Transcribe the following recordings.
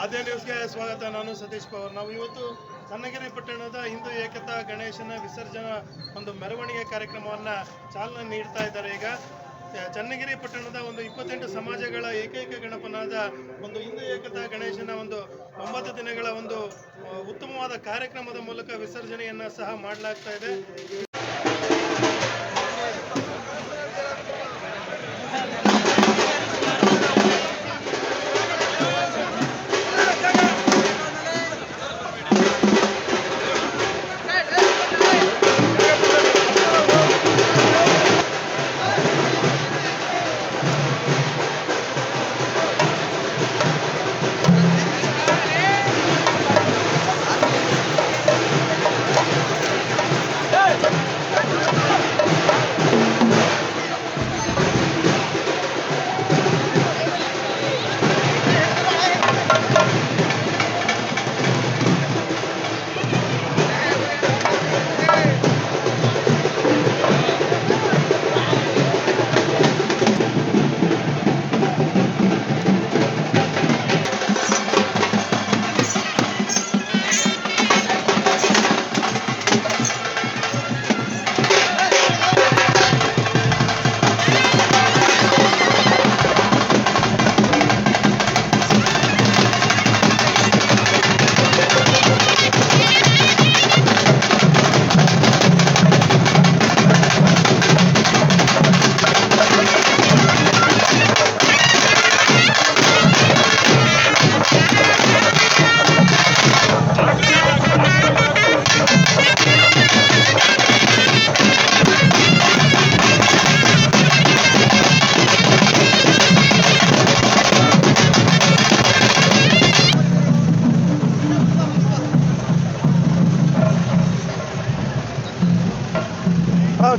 ಆದ್ಯ ನ್ಯೂಸ್ಗೆ ಸ್ವಾಗತ. ನಾನು ಸತೀಶ್ ಪವರ್. ನಾವು ಇವತ್ತು ಚನ್ನಗಿರಿ ಪಟ್ಟಣದ ಹಿಂದೂ ಏಕತಾ ಗಣೇಶನ ವಿಸರ್ಜನಾ ಒಂದು ಮೆರವಣಿಗೆ ಕಾರ್ಯಕ್ರಮವನ್ನ ಚಾಲನೆ ನೀಡ್ತಾ ಇದ್ದಾರೆ. ಈಗ ಚನ್ನಗಿರಿ ಪಟ್ಟಣದ ಒಂದು ಇಪ್ಪತ್ತೆಂಟು ಸಮಾಜಗಳ ಏಕೈಕ ಗಣಪನಾದ ಒಂದು ಹಿಂದೂ ಏಕತಾ ಗಣೇಶನ ಒಂದು ಒಂಬತ್ತು ದಿನಗಳ ಒಂದು ಉತ್ತಮವಾದ ಕಾರ್ಯಕ್ರಮದ ಮೂಲಕ ವಿಸರ್ಜನೆಯನ್ನ ಸಹ ಮಾಡಲಾಗ್ತಾ ಇದೆ.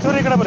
ಚೂರಿ ಈ ಕಡೆ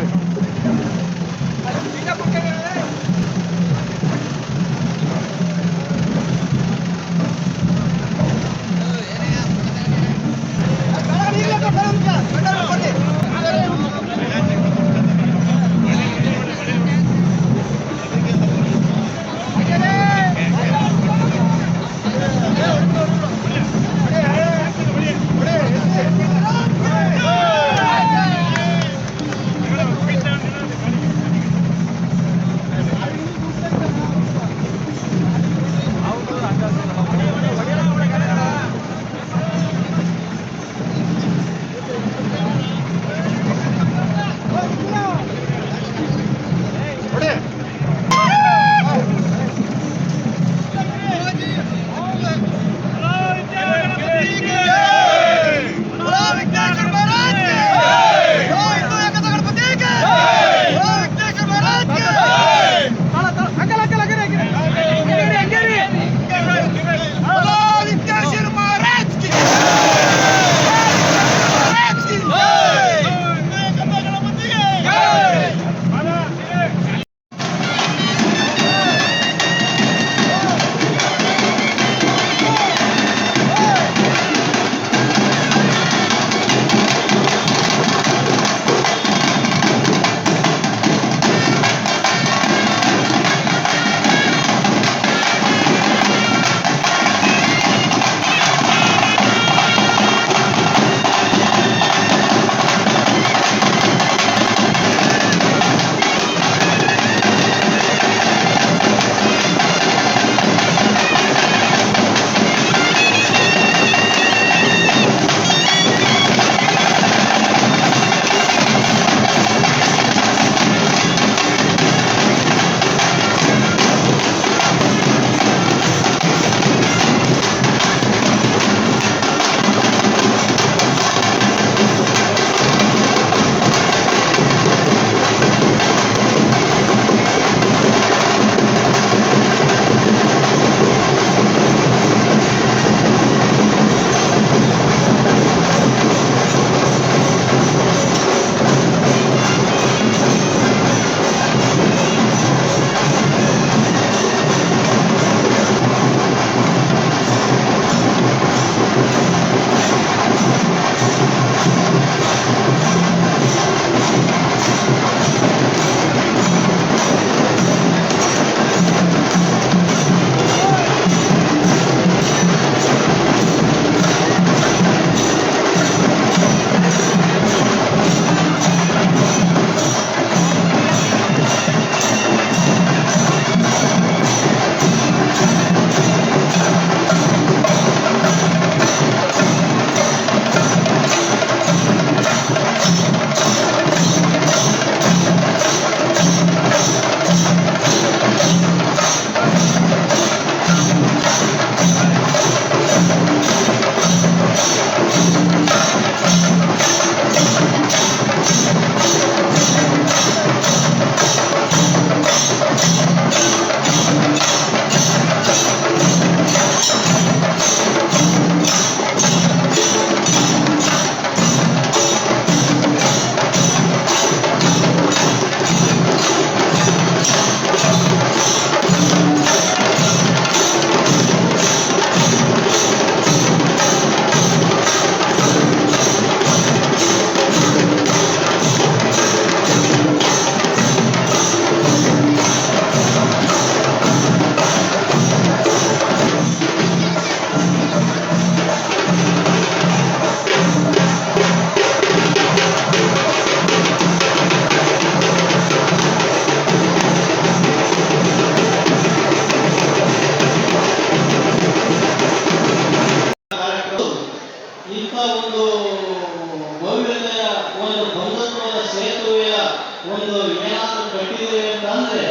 ಒಂದು ಭವ್ಯತೆಯ, ಒಂದು ಬಂಧತ್ವದ ಸೇತುವೆಯ ಒಂದು ಏನಾದರೂ ಕಟ್ಟಿದೆ ಅಂತಂದ್ರೆ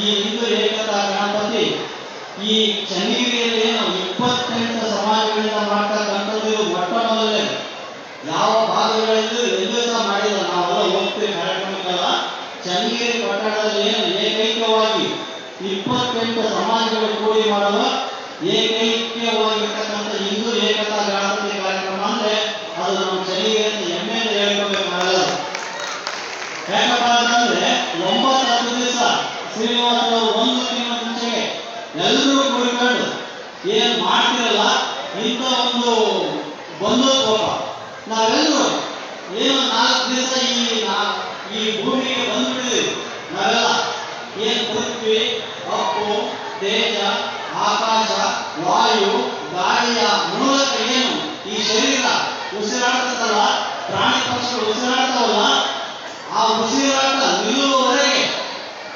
ಈ ಹಿಂದೂ ಏಕತಾ ಗಣಪತಿ. ಈ ಚನ್ನಗಿರಿಯಲ್ಲಿ ಏನು ಇಪ್ಪತ್ತೆಂಟು ಸಮಾಜಗಳಿಂದ ಮಾಡ್ತಕ್ಕಂಥದ್ದು ಮೊಟ್ಟ ಮೊದಲೇ ಯಾವ ಭಾಗಗಳಲ್ಲಿ ಎಲ್ಲೂ ಸಹ ಮಾಡಿಲ್ಲ. ನಾವೆಲ್ಲ ಹೋಗ್ತೀವಿ ಕಾರ್ಯಕ್ರಮಕ್ಕೆಲ್ಲ. ಚನ್ನಗಿರಿ ಪಟ್ಟಣದಲ್ಲಿ ಏನು ಏಕೈಕವಾಗಿ ಇಪ್ಪತ್ತೆಂಟು ಸಮಾಜಗಳು ಕೂಡಿ ಮಾಡುವ ಏಕೈಕ ಉಸಿರಾಟವಲ್ಲ ಆ ಉಸಿರಾಟ ನಿಲ್ಲುವವರೆಗೆ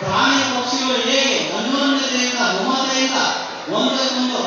ಪ್ರಾಣಿ ಪಕ್ಷಿಗಳು ಹೇಗೆ ಅನ್ಯೋನ್ಯತೆಯಿಂದ ಮಮತೆಯಿಂದ ಒಂದಕ್ಕೊಂದು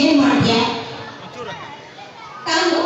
ಏನು ಮಾಡ್ತೀಯ? ತಾನು